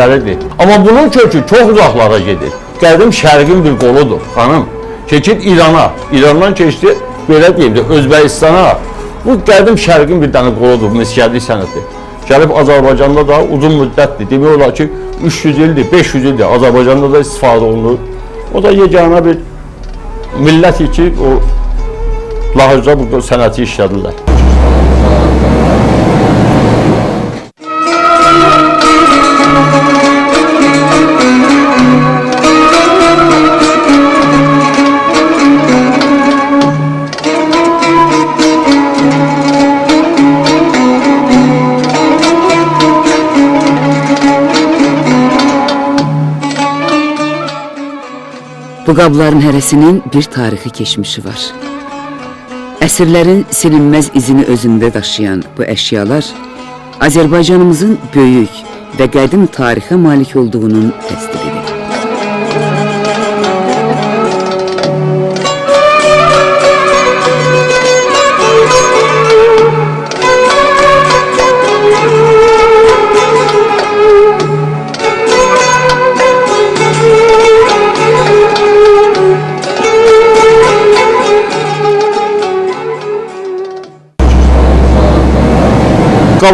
Gəlidir. Amma bunun kökü çox uzaqlara gedir. Qədim şərqin bir qoludur, xanım. Keçid İrana, İrandan keçdi, belə deyim də. Bu qədim şərqin bir dənə qoludur, miskərlik sənəti. Gəlib Azərbaycanda da uzun müddətdir. Demək olar ki, 300 ildir, 500 ildir Azərbaycanda da istifadə olunur. O da yeganə bir millət ki, o Lahıcda bu sənəti işlədirlər. Bu qabların hərəsinin bir tarixi keçmişi var. Əsrlərin silinməz izini özündə daşıyan bu əşyalar Azərbaycanımızın böyük və qədim tarixə malik olduğunun təsdiqidir.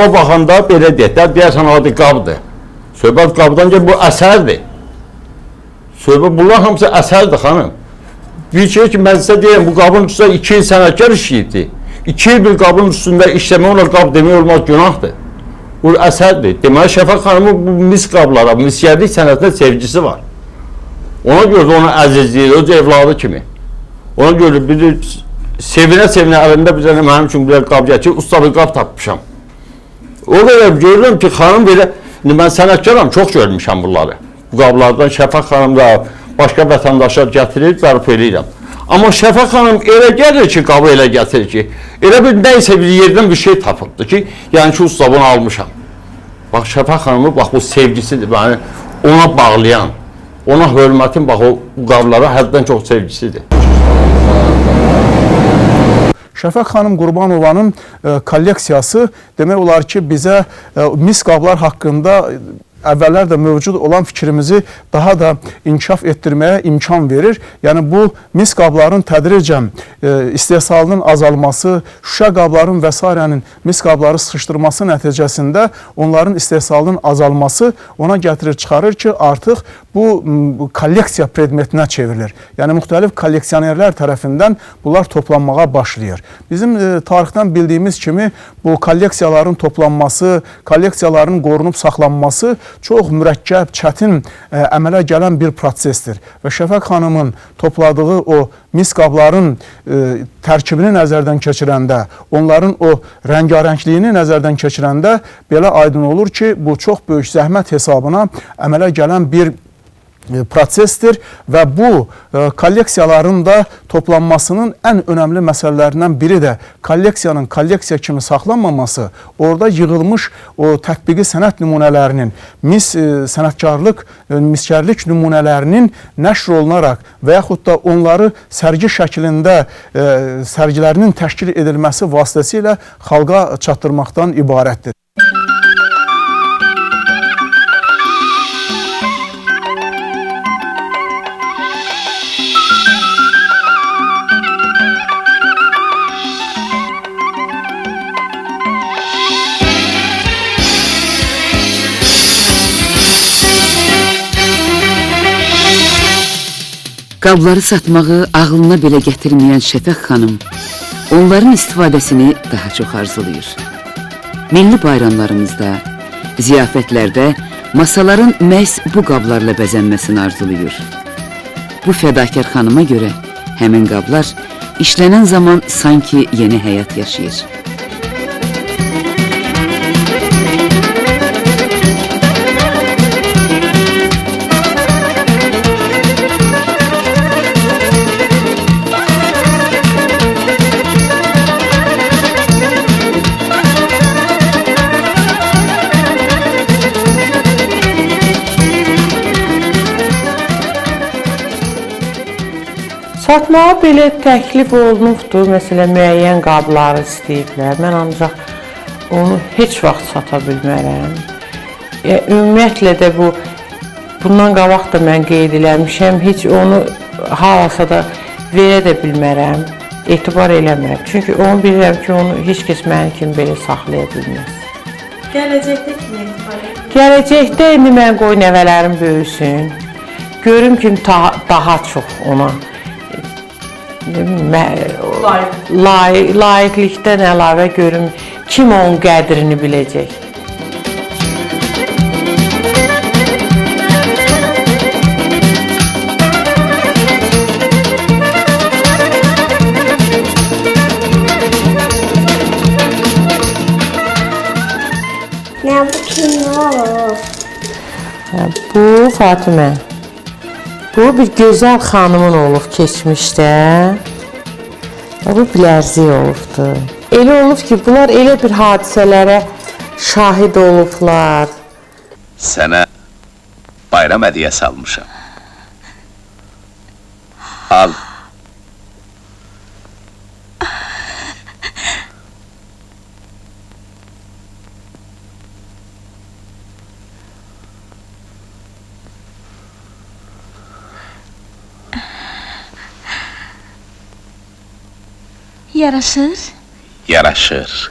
Qaba baxanda belə deyək də, deyərsən adi qabdır. Söhbət qabdan ki, bu əsərdir. Söhbət bunlar hamısı əsərdir xanım. Bir şey ki, mən sizə deyəm, bu qabın üstündə 2 il sənətkar işləyibdi. 2 il bir qabın üstündə işləmək ona qab demək olmaz, günahdır. Bu əsərdir. Deməli, Şəfaq xanımın bu mis qablara, misyərlik sənətinə sevgisi var. Ona görə də onu əzizləyir, öz evladı kimi. Ona görə bir də sevinə-sevinə əlində bir dənə mənim üçün bir qab gətir, usta bir qab tapmışam. O qədər görürəm ki, xanım belə, mən sənətkaram, çox görmüşəm bunları. Bu qablardan Şəfaq xanım da başqa vətəndaşlar gətirir, bərp eləyirəm. Amma Şəfaq xanım elə gəlir ki, qabı elə gətirir ki, elə bir nəysə bir yerdən bir şey tapıbdı ki, yəni ki, usta bunu almışam. Bax Şəfaq xanımı bax bu sevgisidir, məni ona bağlayan, ona hörmətin bax o qablara həddən çox sevgisidir. Şəfəq xanım Qurbanovanın e, kolleksiyası demək olar ki, bizə e, mis qablar haqqında e, əvvəllər də mövcud olan fikrimizi daha da inkişaf etdirməyə imkan verir. Yəni bu mis qabların tədricən e, istehsalının azalması, şüşə qabların və sairənin mis qabları sıxışdırması nəticəsində onların istehsalının azalması ona gətirir çıxarır ki, artıq bu, kolleksiya predmetinə çevrilir. Yəni müxtəlif kolleksionerlər tərəfindən bunlar toplanmağa başlayır. Bizim e, tarixdən bildiyimiz kimi bu kolleksiyaların toplanması, kolleksiyaların qorunub saxlanması çox mürəkkəb, çətin ə, əmələ gələn bir prosesdir. Və Şəfəq xanımın topladığı o mis qabların ə, tərkibini nəzərdən keçirəndə, onların o rəngarəngliyini nəzərdən keçirəndə belə aydın olur ki, bu çox böyük zəhmət hesabına əmələ gələn bir e, prosesdir və bu e, kolleksiyaların da toplanmasının ən önəmli məsələlərindən biri də kolleksiyanın kolleksiya kimi saxlanmaması, orada yığılmış o tətbiqi sənət nümunələrinin, mis e, sənətkarlıq, e, miskərlik nümunələrinin nəşr olunaraq və yaxud da onları sərgi şəklində e, sərgilərinin təşkil edilməsi vasitəsilə xalqa çatdırmaqdan ibarətdir. Qabları satmağı ağlına belə gətirməyən Şəfəq xanım onların istifadəsini daha çox arzulayır. Milli bayramlarımızda, ziyafətlərdə masaların məhz bu qablarla bəzənməsini arzulayır. Bu fədakar xanıma görə həmin qablar işlənən zaman sanki yeni həyat yaşayır. Satmağa belə təklif olunubdur. Məsələn, müəyyən qabları istəyiblər. Mən ancaq onu heç vaxt sata bilmərəm. e, ümumiyyətlə də bu bundan qabaq da mən qeyd eləmişəm, heç onu harasa da verə də bilmərəm, etibar eləmirəm. Çünki onu bilirəm ki, onu heç kəs mənim kimi belə saxlaya bilməz. Gələcəkdə kimi etibar edir? Gələcəkdə indi mən qoy nəvələrim böyüsün. Görüm ki, daha, daha çox ona bilim, mə- Layiq. lay, layiqlikdən əlavə görüm kim onun qədrini biləcək. Nə bu kim olur? Bu Fatimə. Bu bir gözəl xanımın olub keçmişdə. Bu bilərzik olubdu. Elə olub ki, bunlar elə bir hadisələrə şahid olublar. Sənə bayram hədiyəsi almışam. Al. Yaraşır. Yaraşır.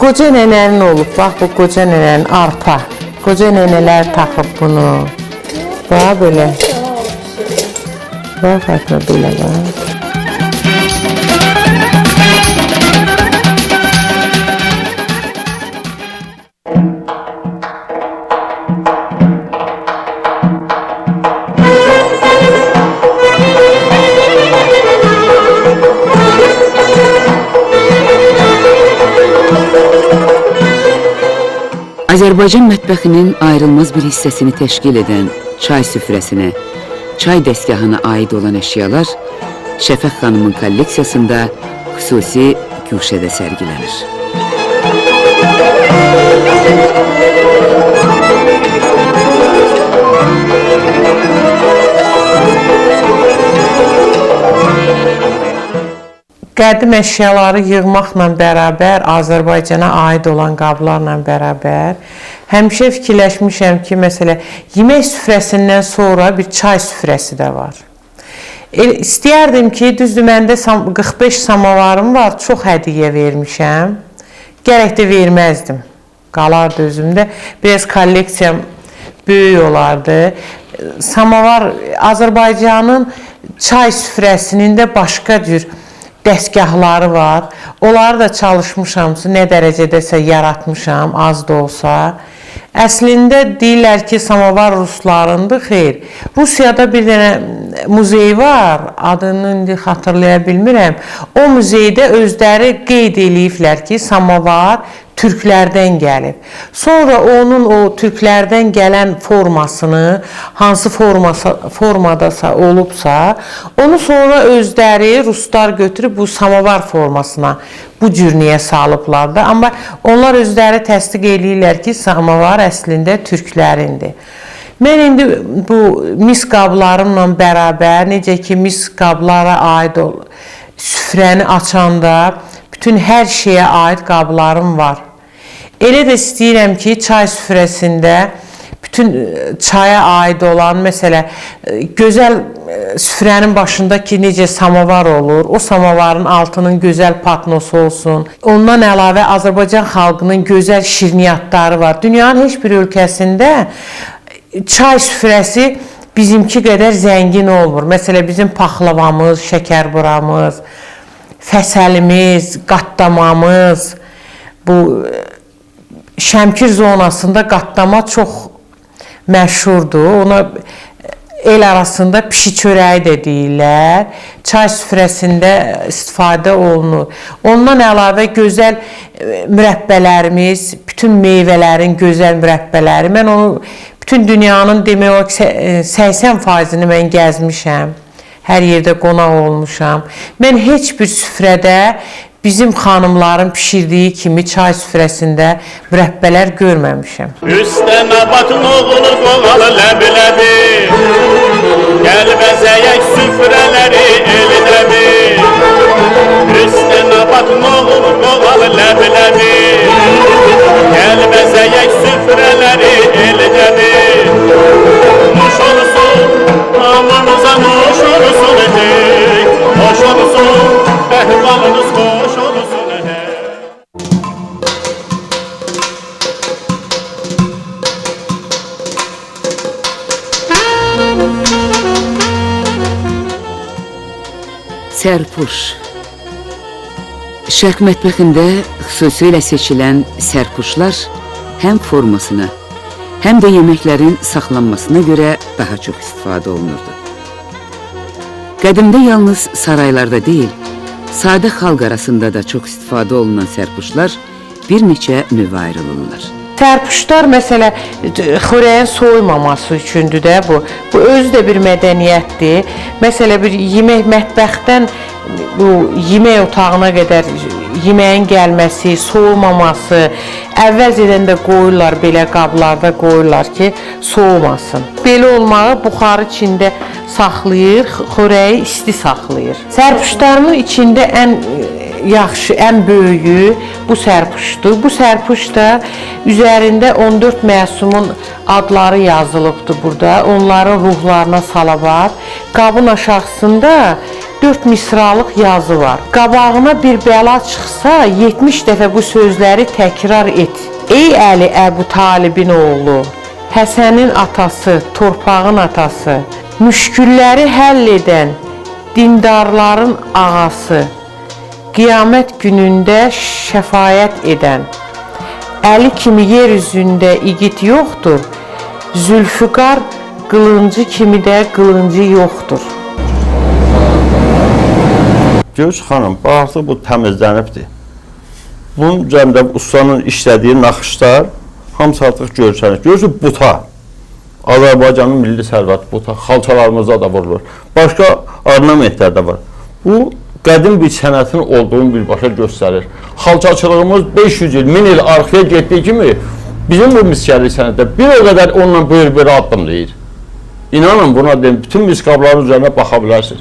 Qoca nənənin olub, bax bu qoca nənənin arpa. Qoca nənələr taxıb bunu. Bax belə. Bax Fatimə belə bax. Azərbaycan mətbəxinin ayrılmaz bir hissəsini təşkil edən çay süfrəsinə, çay dəstgahına aid olan əşyalar Şəfəq xanımın kolleksiyasında xüsusi güşədə sərgilənir. Qədim əşyaları yığmaqla bərabər, Azərbaycana aid olan qablarla bərabər həmişə fikirləşmişəm ki, məsələ yemək süfrəsindən sonra bir çay süfrəsi də var. El, istəyərdim ki, düzdür məndə sam 45 samavarım var, çox hədiyyə vermişəm. Gərək də verməzdim. Qalardı özümdə. Biraz kolleksiyam böyük olardı. Samavar Azərbaycanın çay süfrəsinin də başqa cür dəstgahları var. Onları da çalışmışamsa, nə dərəcədəsə yaratmışam, az da olsa. Əslində deyirlər ki, samovar ruslarındır, xeyr. Rusiyada bir dənə muzey var, adını indi xatırlaya bilmirəm. O muzeydə özləri qeyd eləyiblər ki, samovar türklərdən gəlib. Sonra onun o türklərdən gələn formasını, hansı formasa, formadasa olubsa, onu sonra özləri ruslar götürüb bu samovar formasına bu cür niyə salıblar da. Amma onlar özləri təsdiq eləyirlər ki, samovar əslində türklərindir. Mən indi bu mis qablarımla bərabər, necə ki mis qablara aid ol, süfrəni açanda bütün hər şeyə aid qablarım var. Elə də istəyirəm ki, çay süfrəsində bütün e, çaya aid olan, məsələ e, gözəl e, süfrənin başındakı necə samovar olur, o samovarın altının gözəl patnosu olsun. Ondan əlavə Azərbaycan xalqının gözəl şirniyyatları var. Dünyanın heç bir ölkəsində çay süfrəsi bizimki qədər zəngin olmur. Məsələ bizim paxlavamız, şəkərburamız, fəsəlimiz, qatdamamız, bu Şəmkir zonasında qatlama çox məşhurdur. Ona el arasında pişi çörəyi də deyirlər. Çay süfrəsində istifadə olunur. Ondan əlavə gözəl e, mürəbbələrimiz, bütün meyvələrin gözəl mürəbbələri. Mən onu bütün dünyanın demək olar ki 80%-ni mən gəzmişəm. Hər yerdə qonaq olmuşam. Mən heç bir süfrədə bizim xanımların pişirdiyi kimi çay süfrəsində mürəbbələr görməmişəm. Üstəmə batın oğlu qoğal ləbi-ləbi. Gəl bəzəyək süfrələri el-ləbi Üstəmə batın oğlu qoğal ləbi-ləbi Sərpuş Şərq mətbəxində xüsusilə seçilən sərpuşlar həm formasına, həm də yeməklərin saxlanmasına görə daha çox istifadə olunurdu. Qədimdə yalnız saraylarda deyil, sadə xalq arasında da çox istifadə olunan sərpuşlar bir neçə növə ayrılırlar. Tərpüşlər məsələ xörəyin soyumaması üçündür də bu. Bu özü də bir mədəniyyətdir. Məsələ bir yemək mətbəxdən bu yemək otağına qədər yeməyin gəlməsi, soyumaması, əvvəlcədən də qoyurlar belə qablarda qoyurlar ki, soyumasın. Belə olmağı buxarı içində saxlayır, xörəyi isti saxlayır. Sərpüşlərin içində ən yaxşı, ən böyüyü bu sərpuşdur. Bu sərpuş da üzərində 14 məsumun adları yazılıbdır burada. Onların ruhlarına salavat. Qabın aşağısında 4 misralıq yazı var. Qabağına bir bəla çıxsa 70 dəfə bu sözləri təkrar et. Ey Əli Əbu Talibin oğlu, Həsənin atası, torpağın atası, müşkülləri həll edən dindarların ağası, qiyamət günündə şəfayət edən, Əli kimi yer üzündə igid yoxdur, Zülfüqar qılıncı kimi də qılıncı yoxdur. Görürsün xanım, bax artıq bu təmizlənibdir. Bunun üzərində ustanın işlədiyi naxışlar hamısı artıq görsənir. Görürsün buta. Azərbaycanın milli sərvəti buta. Xalçalarımızda da vurulur. Başqa ornamentlər də var. Bu qədim bir sənətin olduğunu birbaşa göstərir. Xalçaçılığımız 500 il, 1000 il arxaya getdiyi kimi bizim bu miskəli sənətdə bir o qədər onunla böyür-böyür addımlayır. İnanın buna deyim, bütün miskabların üzərinə baxa bilərsiniz.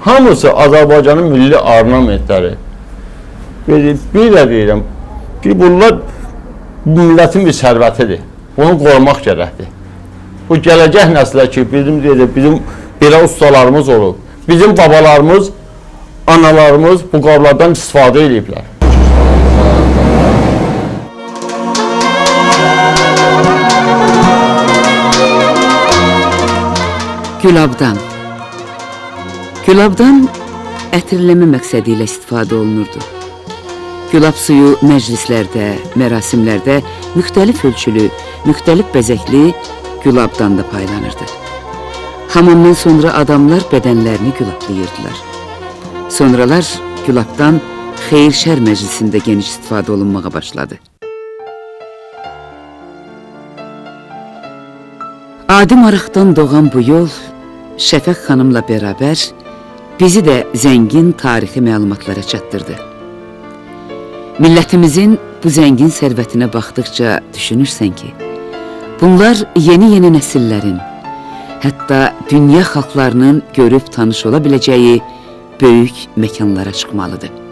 Hamısı Azərbaycanın milli ornamentləri. Bir, bir də deyirəm ki, bunlar bu millətin bir sərvətidir. Bunu qorumaq gərəkdir. Bu gələcək nəslə ki, bizim deyir, bizim belə ustalarımız olub. Bizim babalarımız, analarımız bu qablardan istifadə ediblər. Gülabdan Gülabdan ətirləmə məqsədi ilə istifadə olunurdu. Gülab suyu məclislərdə, mərasimlərdə müxtəlif ölçülü, müxtəlif bəzəkli gülabdan da paylanırdı. Hamamdan sonra adamlar bədənlərini gülablayırdılar. Sonralar gülabdan xeyir-şər məclisində geniş istifadə olunmağa başladı. Adi maraqdan doğan bu yol Şəfəq xanımla bərabər bizi də zəngin tarixi məlumatlara çatdırdı. Millətimizin bu zəngin sərvətinə baxdıqca düşünürsən ki, bunlar yeni-yeni nəsillərin, hətta dünya xalqlarının görüb tanış ola biləcəyi böyük məkanlara çıxmalıdır.